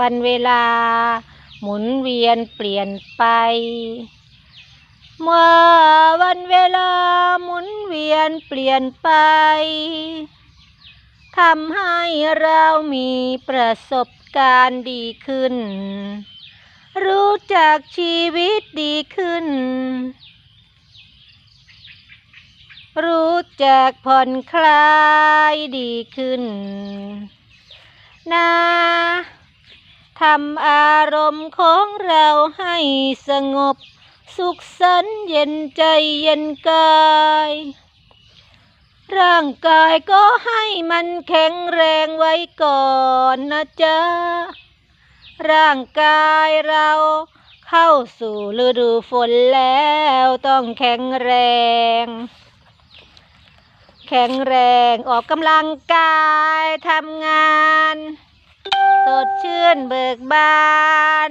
วันเวลา หมุนเวียนเปลี่ยนไป เมื่อวันเวลาหมุนเวียนเปลี่ยนไปทำให้เรามีประสบการณ์ดีขึ้น รู้จักชีวิตดีขึ้น รู้จักผ่อนคลายดีขึ้น นะ ทำอารมณ์ของเราให้สงบ สุขสันเย็นใจเย็นกาย ร่างกายก็ให้มันแข็งแรงไว้ก่อนนะจ๊ะ ร่างกายเราเข้าสู่ฤดูฝนแล้วต้องแข็งแรง แข็งแรงออกกำลังกายทำงาน สดชื่นเบิกบาน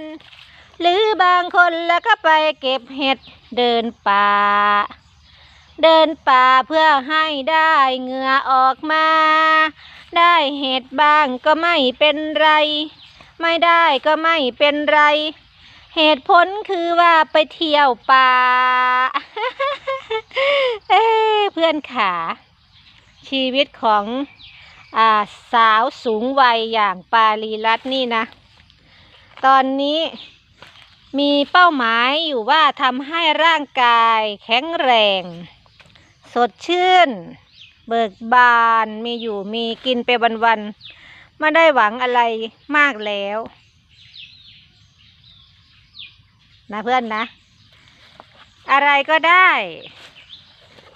หรือบางคนแล้วก็ไปเก็บเห็ดเดินป่า เดินป่าเพื่อให้ได้เหงื่อออกมา ได้เห็ดบ้างก็ไม่เป็นไร ไม่ได้ก็ไม่เป็นไร เหตุผลคือว่าไปเที่ยวป่า เอ้เพื่อนขาชีวิตของ อ่าสาวสูงวัยอย่างปาลีรัตน์นี่นะ ตอนนี้มีเป้าหมายอยู่ว่าทำให้ร่างกายแข็งแรง สดชื่น เบิกบานมีอยู่มีกินไปวันๆไม่ได้หวังอะไรมากแล้ว นะเพื่อนนะ อะไรก็ได้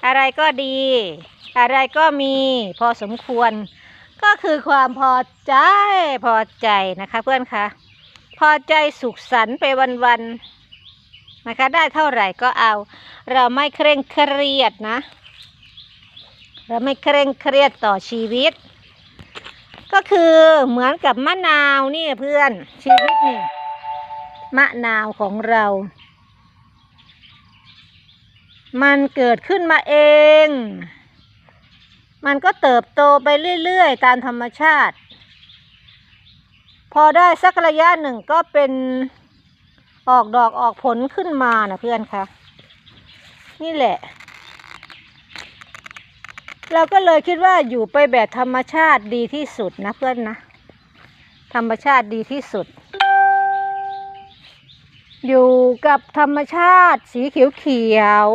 อะไรก็ดี อะไรก็มีพอสมควร ก็คือความพอใจพอใจนะคะเพื่อนคะพอใจสุขสันต์ไปวันๆนะคะ ได้เท่าไหร่ก็เอา เราไม่เคร่งเครียดนะ เราไม่เคร่งเครียดต่อชีวิต ก็คือเหมือนกับมะนาวนี่เพื่อนชีวิตนี่มะนาวของเรา มันเกิดขึ้นมาเอง มันก็เติบโตไปเรื่อยๆ ตามธรรมชาติ พอได้สักระยะหนึ่งก็เป็นออกดอกออกผลขึ้นมานะเพื่อนคะนี่แหละ เราก็เลยคิดว่าอยู่ไปแบบธรรมชาติดีที่สุดนะเพื่อนนะ ธรรมชาติดีที่สุด อยู่กับธรรมชาติสีเขียว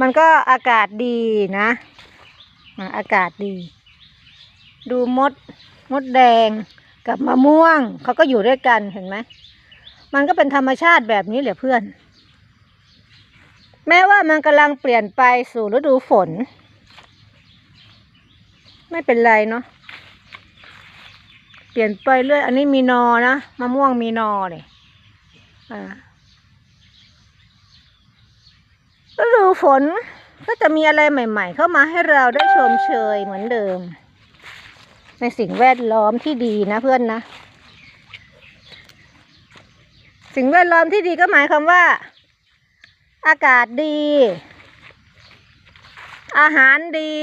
มันก็อากาศดีนะอากาศดี ดูมดมดแดงกับมะม่วงเขาก็อยู่ด้วยกันเห็นไหมมันก็เป็นธรรมชาติแบบนี้แหละเพื่อน แม้ว่ามันกำลังเปลี่ยนไปสู่ฤดูฝน ไม่เป็นไรเนาะเปลี่ยนไปเรื่อย อันนี้มีนอนะมะม่วงมีนอเลยอ่า ฤดูฝนก็จะมีอะไรใหม่ ๆ เข้ามาให้เราได้ชมเชยเหมือนเดิม ในสิ่งแวดล้อมที่ดีนะเพื่อนนะ สิ่งแวดล้อมที่ดีก็หมายความว่า อากาศดี อาหารดี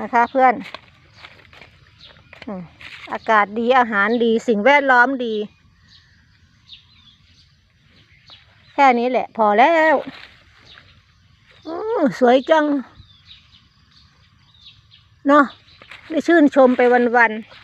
นะคะเพื่อน อากาศดีอาหารดี สิ่งแวดล้อมดี แค่นี้แหละ พอแล้วอสวยจัง เนาะได้ชื่นชมไปวันๆ